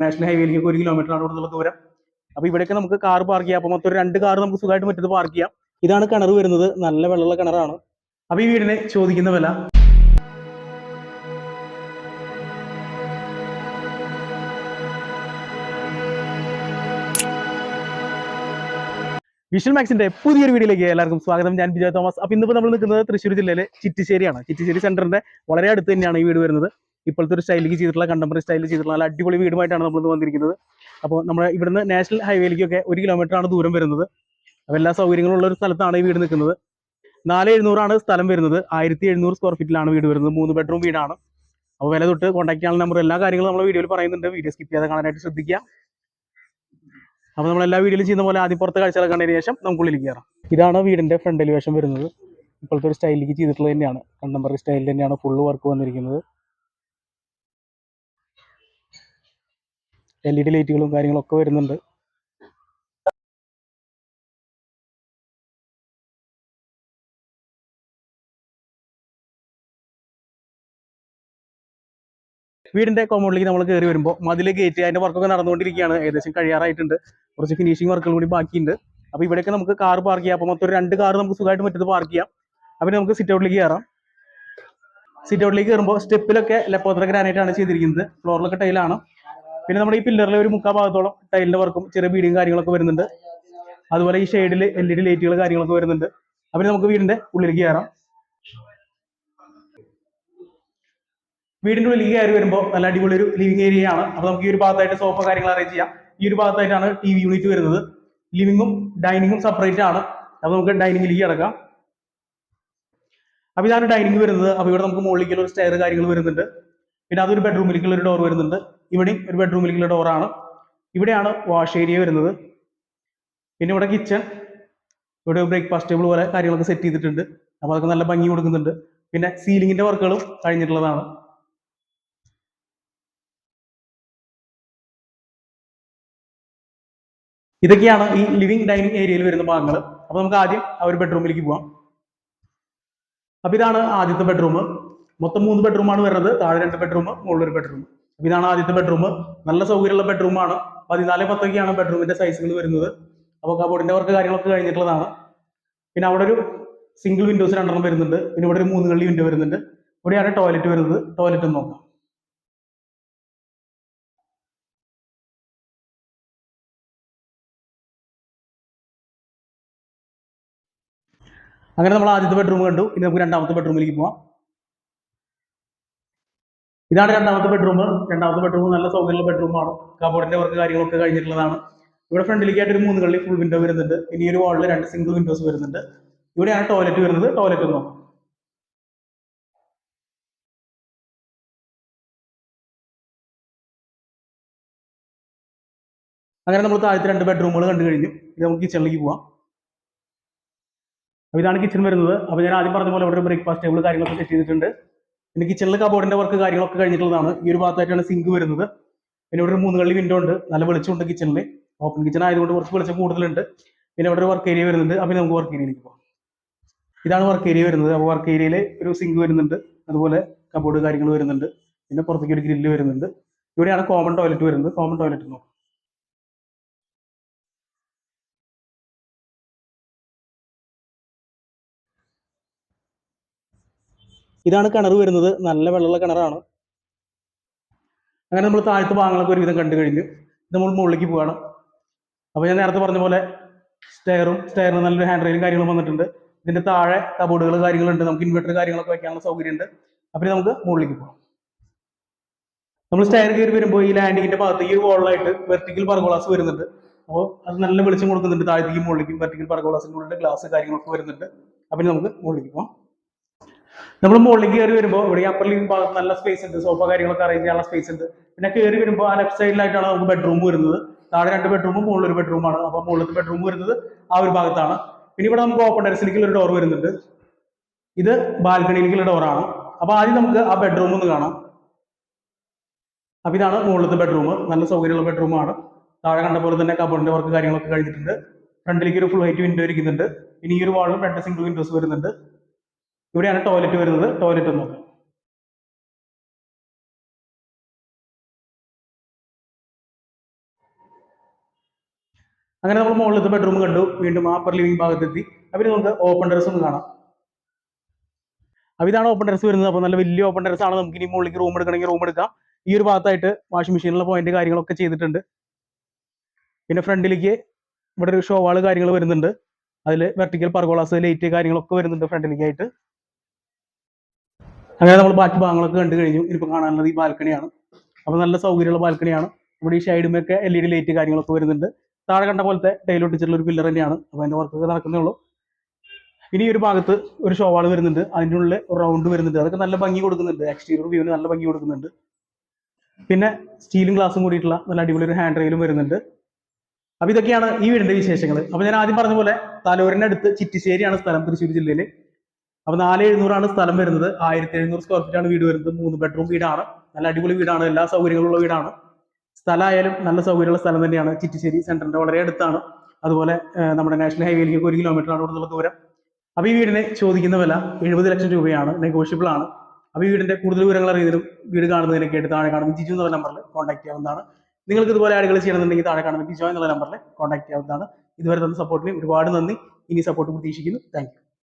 National ഹൈവേയിലേക്ക് ഒരു kilometre ആണ് ദൂരം. അപ്പൊ ഇവിടെയൊക്കെ നമുക്ക് കാർ പാർക്ക് ചെയ്യാം. അപ്പോൾ മൊത്തം ഒരു രണ്ട് കാർ നമുക്ക് സുഖമായിട്ട് മറ്റത് പാർക്ക് ചെയ്യാം. ഇതാണ് കിണർ വരുന്നത്. നല്ല വെള്ളമുള്ള കിണറാണ്. അപ്പോൾ ഈ വീടിനെ ചോദിക്കുന്ന വില? വിഷ്വൽ മാക്സിന്റെ പുതിയൊരു വീഡിയോയിലേക്ക് എല്ലാവർക്കും സ്വാഗതം. ഞാൻ ബിജോ തോമസ്. അപ്പോൾ ഇന്നിപ്പോ നമ്മൾ നിൽക്കുന്നത് തൃശ്ശൂർ ജില്ലയിലെ ചിറ്റിശ്ശേരിയാണ്. ചിറ്റിശ്ശേരി സെന്ററിന്റെ വളരെ അടുത്ത് തന്നെയാണ് ഈ വീട് വരുന്നത്. ഇപ്പോഴത്തെ ഒരു സ്റ്റൈലിൽ ചെയ്തിട്ടുള്ള കണ്ടംപററി സ്റ്റൈലിൽ ചെയ്തിട്ടുള്ള നല്ല അടിപൊളി വീടുമായിട്ടാണ് നമ്മൾ ഇന്ന് വന്നിരിക്കുന്നത്. അപ്പോൾ നമ്മുടെ ഇവിടുന്ന് നാഷണൽ ഹൈവേയിലേക്കൊക്കെ ഒരു കിലോമീറ്ററാണ് ദൂരം വരുന്നത്. അപ്പോൾ എല്ലാ സൗകര്യങ്ങളും ഉള്ള ഒരു സ്ഥലത്താണ് ഈ വീട് നിൽക്കുന്നത്. നാല് എഴുന്നൂറാണ് സ്ഥലം വരുന്നത്. ആയിരത്തി എഴുന്നൂറ് സ്ക്വയർ ഫീറ്റിലാണ് വീട് വരുന്നത്. മൂന്ന് ബെഡ്റൂം വീടാണ്. അപ്പോൾ വില തൊട്ട് കോൺടാക്ട് ചെയ്യാനുള്ള നമ്പർ എല്ലാ കാര്യങ്ങളും നമ്മൾ വീഡിയോയിൽ പറയുന്നുണ്ട്. വീഡിയോ സ്കിപ്പ് ചെയ്യാതെ കാണാനായിട്ട് ശ്രദ്ധിക്കുക. അപ്പോൾ നമ്മൾ എല്ലാ വീഡിയോയിലും ചെയ്യുന്ന പോലെ ആദ്യം പുറത്തെ കാഴ്ചകൾ കണ്ടതിന് ശേഷം നമുക്ക് ഉള്ളിലേക്ക് കയറാം. ഇതാണ് വീടിന്റെ ഫ്രണ്ട് എലിവേഷൻ വരുന്നത്. ഇപ്പോഴത്തെ ഒരു സ്റ്റൈലിലേക്ക് ചെയ്തിട്ടുള്ളത് തന്നെയാണ്. കണ്ടംപററി സ്റ്റൈലിൽ തന്നെയാണ്. ഫുള്ള് വർക്ക് വന്നിരിക്കുന്നത്. എൽ ഇ ഡി ലൈറ്റുകളും കാര്യങ്ങളൊക്കെ വരുന്നുണ്ട്. വീടിന്റെ കോമ്പൗണ്ടിലേക്ക് നമ്മൾ കയറി വരുമ്പോൾ മതിലെ ഗേറ്റ് അതിന്റെ വർക്കൊക്കെ നടന്നുകൊണ്ടിരിക്കുകയാണ്. ഏകദേശം കഴിയാറായിട്ടുണ്ട്. കുറച്ച് ഫിനിഷിംഗ് വർക്കുകൾ കൂടി ബാക്കിയുണ്ട്. അപ്പോൾ ഇവിടെയൊക്കെ നമുക്ക് കാർ പാർക്ക് ചെയ്യാം. അപ്പോൾ മൊത്തം രണ്ട് കാർ നമുക്ക് സുഖമായിട്ട് മറ്റത് പാർക്ക് ചെയ്യാം. അപ്പോൾ നമുക്ക് സിറ്റ് ഔട്ടിലേക്ക് കയറാം. സിറ്റ് ഔട്ടിലേക്ക് കയറുമ്പോൾ സ്റ്റെപ്പിലൊക്കെ ലെപ്പോത്ര ഗ്രാനൈറ്റ് ആണ് ചെയ്തിരിക്കുന്നത്. ഫ്ലോറിലൊക്കെ ടൈലാണ് പിന്നെ നമ്മുടെ ഈ പില്ലറിലെ ഒരു മുക്കാ ഭാഗത്തോളം ടൈലിന്റെ വർക്കും ചെറിയ ബീഡിയും കാര്യങ്ങളൊക്കെ വരുന്നുണ്ട്. അതുപോലെ ഈ ഷെയ്ഡിൽ എൽ ഇ ഡി ലൈറ്റുകൾ കാര്യങ്ങളൊക്കെ വരുന്നുണ്ട്. അപ്പം നമുക്ക് വീടിന്റെ ഉള്ളിലേക്ക് കയറാം. വീടിന്റെ ഉള്ളിലേക്ക് കയറി വരുമ്പോൾ നല്ല അടിപൊളി ഒരു ലിവിംഗ് ഏരിയ ആണ്. അപ്പോൾ നമുക്ക് ഈ ഒരു ഭാഗത്തായിട്ട് സോഫ കാര്യങ്ങൾ അറേഞ്ച് ചെയ്യാം. ഈ ഒരു ഭാഗത്തായിട്ടാണ് ടി വി യൂണിറ്റ് വരുന്നത്. ലിവിങ്ങും ഡൈനിങ്ങും സെപ്പറേറ്റ് ആണ്. അപ്പൊ നമുക്ക് ഡൈനിങ്ങിലേക്ക് കിടക്കാം. അപ്പോൾ ഇതാണ് ഡൈനിങ് വരുന്നത്. അപ്പൊ ഇവിടെ നമുക്ക് മുകളിലേക്കുള്ള ഒരു സ്റ്റെയർ കാര്യങ്ങൾ വരുന്നുണ്ട്. പിന്നെ അതൊരു ബെഡ്റൂമിലേക്കുള്ള ഒരു ഡോർ വരുന്നുണ്ട്. ഇവിടെയും ഒരു ബെഡ്റൂമിലേക്കുള്ള ഡോറാണ് ഇവിടെയാണ് വാഷ് ഏരിയ വരുന്നത്. പിന്നെ ഇവിടെ കിച്ചൺ ഇവിടെ ബ്രേക്ക്ഫാസ്റ്റ് ടേബിൾ പോലെ കാര്യങ്ങളൊക്കെ സെറ്റ് ചെയ്തിട്ടുണ്ട്. അപ്പോൾ അതൊക്കെ നല്ല ഭംഗി കൊടുക്കുന്നുണ്ട്. പിന്നെ സീലിംഗിന്റെ വർക്കുകളും കഴിഞ്ഞിട്ടുള്ളതാണ്. ഇതൊക്കെയാണ് ഈ ലിവിംഗ് ഡൈനിങ് ഏരിയയിൽ വരുന്ന ഭാഗങ്ങൾ അപ്പോൾ നമുക്ക് ആദ്യം ആ ഒരു ബെഡ്റൂമിലേക്ക് പോവാം. അപ്പോൾ ഇതാണ് ആദ്യത്തെ ബെഡ്റൂം മൊത്തം മൂന്ന് ബെഡ്റൂമാണ് വരുന്നത്. താഴെ രണ്ട് ബെഡ്റൂം മുകളിൽ ഒരു ബെഡ്റൂം ഇതാണ് ആദ്യത്തെ ബെഡ്റൂം നല്ല സൗകര്യമുള്ള ബെഡ്റൂമാണ് പതിനാല് പത്തൊക്കെയാണ് ബെഡ്റൂമിന്റെ സൈസുകൾ വരുന്നത്. അപ്പോൾ കബോർഡിന്റെ വർക്ക് കാര്യങ്ങളൊക്കെ കഴിഞ്ഞിട്ടുള്ളതാണ്. പിന്നെ അവിടെ ഒരു സിംഗിൾ വിൻഡോസ് രണ്ടെണ്ണം വരുന്നുണ്ട്. പിന്നെ ഇവിടെ ഒരു മൂന്ന് കള്ളി വിൻഡോ വരുന്നുണ്ട്. ഇവിടെയാണ് ടോയ്ലറ്റ് വരുന്നത്. ടോയ്ലറ്റ് നോക്കാം. അങ്ങനെ നമ്മൾ ആദ്യത്തെ ബെഡ്റൂം കണ്ടു. ഇനി നമുക്ക് രണ്ടാമത്തെ ബെഡ്റൂമിലേക്ക് പോവാം. ഇതാണ് രണ്ടാമത്തെ ബെഡ്റൂം രണ്ടാമത്തെ ബെഡ്റൂം നല്ല സൗകര്യമുള്ള ബെഡ്റൂമാണ് കബോർഡിന്റെ വർക്ക് കാര്യങ്ങളൊക്കെ കഴിഞ്ഞിട്ടുള്ളതാണ്. ഇവിടെ ഫ്രണ്ടിലേക്കായിട്ട് ഒരു മൂന്ന് കള്ളി ഫുൾ വിൻഡോ വരുന്നുണ്ട്. ഇനി ഒരു വാളിൽ രണ്ട് സിംഗിൾ വിൻഡോസ് വരുന്നുണ്ട്. ഇവിടെയാണ് ടോയ്ലറ്റ് വരുന്നത്. ടോയ്ലറ്റ് നോക്കാം. അങ്ങനെ നമ്മൾ താഴത്തെ രണ്ട് ബെഡ്റൂമുകൾ കണ്ടു കഴിഞ്ഞു. ഇത് നമുക്ക് കിച്ചണിലേക്ക് പോവാം. അപ്പോൾ ഇതാണ് കിച്ചൺ വരുന്നത്. അപ്പോൾ ഞാൻ ആദ്യം പറഞ്ഞ പോലെ ഇവിടെ ബ്രേക്ക്ഫാസ്റ്റ് ടേബിൾ കാര്യങ്ങളൊക്കെ സെറ്റ് ചെയ്തിട്ടുണ്ട്. പിന്നെ കിച്ചണിൽ കബോർഡിന്റെ വർക്ക് കാര്യങ്ങളൊക്കെ കഴിഞ്ഞിട്ടുള്ളതാണ്. ഈ ഒരു ഭാഗത്തായിട്ടാണ് സിങ്ക് വരുന്നത്. പിന്നെ ഇവിടെ ഒരു മൂന്ന് കള്ളി വിൻഡോ ഉണ്ട്. നല്ല വെളിച്ചമുണ്ട് കിച്ചണിൽ ഓപ്പൺ കിച്ചൺ ആയതുകൊണ്ട് കുറച്ച് വെളിച്ചം കൂടുതലുണ്ട്. പിന്നെ ഇവിടെ ഒരു വർക്ക് ഏരിയ വരുന്നുണ്ട്. അപ്പോൾ നമുക്ക് വർക്ക് ഏരിയയിലേക്ക് പോകാം. ഇതാണ് വർക്ക് ഏരിയ വരുന്നത്. അപ്പോൾ വർക്ക് ഏരിയയിൽ ഒരു സിങ്ക് വരുന്നുണ്ട്. അതുപോലെ കബോർഡ് കാര്യങ്ങൾ വരുന്നുണ്ട്. പിന്നെ പുറത്തേക്ക് ഒരു ഗ്രില്ല് വരുന്നുണ്ട്. ഇവിടെയാണ് കോമൺ ടോയ്ലറ്റ് വരുന്നത്. കോമൺ ടോയ്ലറ്റ് നോക്കാം. ഇതാണ് കിണർ വരുന്നത്. നല്ല വെള്ളമുള്ള കിണറാണ്. അങ്ങനെ നമ്മൾ താഴത്തെ ഭാഗങ്ങളൊക്കെ ഒരുവിധം കണ്ടു കഴിഞ്ഞു നമ്മൾ മുകളിലേക്ക് പോവാണ്. അപ്പോൾ ഞാൻ നേരത്തെ പറഞ്ഞ പോലെ സ്റ്റെയറും സ്റ്റെയറിന് നല്ലൊരു ഹാൻഡ് റെയിലും കാര്യങ്ങളും വന്നിട്ടുണ്ട്. ഇതിന്റെ താഴെ കബോർഡുകൾ കാര്യങ്ങളുണ്ട്. നമുക്ക് ഇൻവെർട്ടർ കാര്യങ്ങളൊക്കെ വെക്കാനുള്ള സൗകര്യമുണ്ട്. അപ്പോൾ നമുക്ക് മുകളിലേക്ക് പോകാം നമ്മൾ സ്റ്റെയർ കയറി വരുമ്പോൾ ഈ ലാൻഡിങ്ങിന്റെ ഭാഗത്ത് ഈ ഒരു വോളിലായിട്ട് വെർട്ടിക്കൽ പർഗോളാസ് വരുന്നുണ്ട്. അപ്പോൾ അത് നല്ല വെളിച്ചം കൊടുക്കുന്നുണ്ട്. താഴത്തേക്കും മുകളിലേക്കും വെർട്ടിക്കൽ പർഗോളാസിന്റെ ഉള്ളിൽ ഗ്ലാസ് കാര്യങ്ങളൊക്കെ വരുന്നുണ്ട്. അപ്പോൾ ഇനി നമുക്ക് മുകളിലേക്ക് പോകാം നമ്മൾ മുകളിൽ കയറി വരുമ്പോൾ ഇവിടെ അപ്പർ ലിവിംഗ് ഭാഗത്ത് നല്ല സ്പേസ് ഉണ്ട്. സോഫ കാര്യങ്ങളൊക്കെ അറേഞ്ച് ചെയ്യാനുള്ള സ്പേസ് ഉണ്ട്. പിന്നെ കയറി വരുമ്പോൾ ആ ലെഫ്റ്റ് സൈഡിലായിട്ടാണ് നമുക്ക് ബെഡ്റൂം വരുന്നത്. താഴെ രണ്ട് ബെഡ്റൂമും മുകളിൽ ഒരു ബെഡ്റൂമാണ് അപ്പോൾ മുകളിലത്തെ ബെഡ്റൂം വരുന്നത് ആ ഒരു ഭാഗത്താണ്. പിന്നെ ഇവിടെ നമുക്ക് ഓപ്പൺ ടെറസിലേക്കുള്ള ഒരു ഡോർ വരുന്നുണ്ട്. ഇത് ബാൽക്കണിയിലേക്കുള്ള ഡോറാണ് അപ്പോൾ ആദ്യം നമുക്ക് ആ ബെഡ്റൂം ഒന്ന് കാണാം. അപ്പോൾ ഇതാണ് മുകളിലത്തെ ബെഡ്റൂം നല്ല സൗകര്യമുള്ള ബെഡ്റൂമാണ് താഴെ കണ്ട പോലെ തന്നെ കബോർഡിന്റെ വർക്ക് കാര്യങ്ങളൊക്കെ കഴിഞ്ഞിട്ടുണ്ട്. ഫ്രണ്ടിലേക്ക് ഒരു ഫുൾ ഹൈറ്റ് വിൻഡോ ഇരിക്കുന്നുണ്ട്. ഇനി ഈ ഒരു വാളും രണ്ട് സിംഗിൾ വിൻഡോസ് വരുന്നുണ്ട്. ഇവിടെയാണ് ടോയ്ലറ്റ് വരുന്നത്. ടോയ്ലറ്റ് നോക്കാം. അങ്ങനെ നമ്മൾ മുകളിലത്തെ ബെഡ്റൂം കണ്ടു. വീണ്ടും അപ്പർ ലിവിംഗ് ഭാഗത്തെത്തി. അവർ നമുക്ക് ഓപ്പൺ ടെറസ് ഒന്ന് കാണാം. അപ്പോൾ ഇതാണ് ഓപ്പൺ ടെറസ് വരുന്നത്. അപ്പോൾ നല്ല വലിയ ഓപ്പൺ ടെറസ് ആണ്. നമുക്ക് ഇനി മുകളിലേക്ക് റൂം എടുക്കണമെങ്കിൽ റൂം എടുക്കാം. ഈ ഒരു ഭാഗത്തായിട്ട് വാഷിംഗ് മെഷീനുള്ള പോയിന്റ് കാര്യങ്ങളൊക്കെ ചെയ്തിട്ടുണ്ട്. പിന്നെ ഫ്രണ്ടിലേക്ക് ഇവിടെ ഒരു ഷോ വാൾ കാര്യങ്ങൾ വരുന്നുണ്ട്. അതിൽ വെർട്ടിക്കൽ പർഗോളാസ് ലൈറ്റ് കാര്യങ്ങളൊക്കെ വരുന്നുണ്ട് ഫ്രണ്ടിലേക്ക് ആയിട്ട് അങ്ങനെ നമ്മൾ ബാക്കി ഭാഗങ്ങളൊക്കെ കണ്ടു കഴിഞ്ഞു. ഇനിയിപ്പോൾ കാണാനുള്ളത് ഈ ബാൽക്കണിയാണ്. അപ്പോൾ നല്ല സൗകര്യമുള്ള ബാൽക്കണിയാണ്. ഇവിടെ ഈ ഷൈഡുമൊക്കെ എൽ ഇ ഡി ലൈറ്റ് കാര്യങ്ങളൊക്കെ വരുന്നുണ്ട്. താഴെ കണ്ട പോലത്തെ ടൈൽ ഒട്ടിച്ചിട്ടുള്ള ഒരു പില്ലർ തന്നെയാണ്. അപ്പോൾ അതിന്റെ വർക്കൊക്കെ നടക്കുന്നേ ഉള്ളൂ. ഇനി ഒരു ഭാഗത്ത് ഒരു ഷോവാൾ വരുന്നുണ്ട്. അതിന്റെ ഉള്ളിൽ റൗണ്ട് വരുന്നുണ്ട്. അതൊക്കെ നല്ല ഭംഗി കൊടുക്കുന്നുണ്ട്. എക്സ്റ്റീരിയർ വ്യൂവിന് നല്ല ഭംഗി കൊടുക്കുന്നുണ്ട്. പിന്നെ സ്റ്റീലും ഗ്ലാസും കൂടിയിട്ടുള്ള നല്ല അടിപൊളി ഒരു ഹാൻഡ് റെയിലും വരുന്നുണ്ട്. അപ്പൊ ഇതൊക്കെയാണ് ഈ വീടിന്റെ വിശേഷങ്ങൾ അപ്പൊ ഞാൻ ആദ്യം പറഞ്ഞ പോലെ തലൂരിന്റെ അടുത്ത് ചിറ്റിശ്ശേരിയാണ് സ്ഥലം തൃശ്ശൂർ ജില്ലയിൽ അപ്പൊ നാല് എഴുന്നൂറാണ് സ്ഥലം വരുന്നത്. ആയിരത്തി എഴുന്നൂറ് സ്ക്വയർ ഫീറ്റ് ആണ് വീട് വരുന്നത്. മൂന്ന് ബെഡ്റൂം വീടാണ്. നല്ല അടിപൊളി വീടാണ്. എല്ലാ സൗകര്യങ്ങളുള്ള വീടാണ്. സ്ഥലമായാലും നല്ല സൗകര്യമുള്ള സ്ഥലം തന്നെയാണ്. ചിറ്റിശ്ശേരി സെന്ററിന്റെ വളരെ അടുത്താണ്. അതുപോലെ നമ്മുടെ നാഷണൽ ഹൈവേയിലേക്ക് ഒരു കിലോമീറ്റർ ആണ് ഇവിടുന്നുള്ള ദൂരം. അപ്പോൾ ഈ വീടിന് ചോദിക്കുന്ന വില എഴുപത് ലക്ഷം രൂപയാണ്. നെഗോഷ്യബിൾ ആണ്. അപ്പോൾ ഈ വീടിന്റെ കൂടുതൽ വിവരങ്ങൾ അറിയുന്നതിനും വീട് കാണുന്നതിനൊക്കെ ആയിട്ട് താഴെ കാണുന്ന ജിജു എന്നുള്ള നമ്പറിൽ കോൺടാക്ട് ചെയ്യാവുന്നതാണ്. നിങ്ങൾക്ക് ഇതുപോലെ ആളുകൾ ചെയ്യണമെന്നുണ്ടെങ്കിൽ താഴെ കാണുന്ന ബിജോ എന്നുള്ള നമ്പറിൽ കോൺടാക്ട് ചെയ്യാവുന്നതാണ്. ഇതുവരെ തന്ന സപ്പോർട്ടിന് ഒരുപാട് നന്ദി. ഇനി സപ്പോർട്ട് പ്രതീക്ഷിക്കുന്നു. താങ്ക്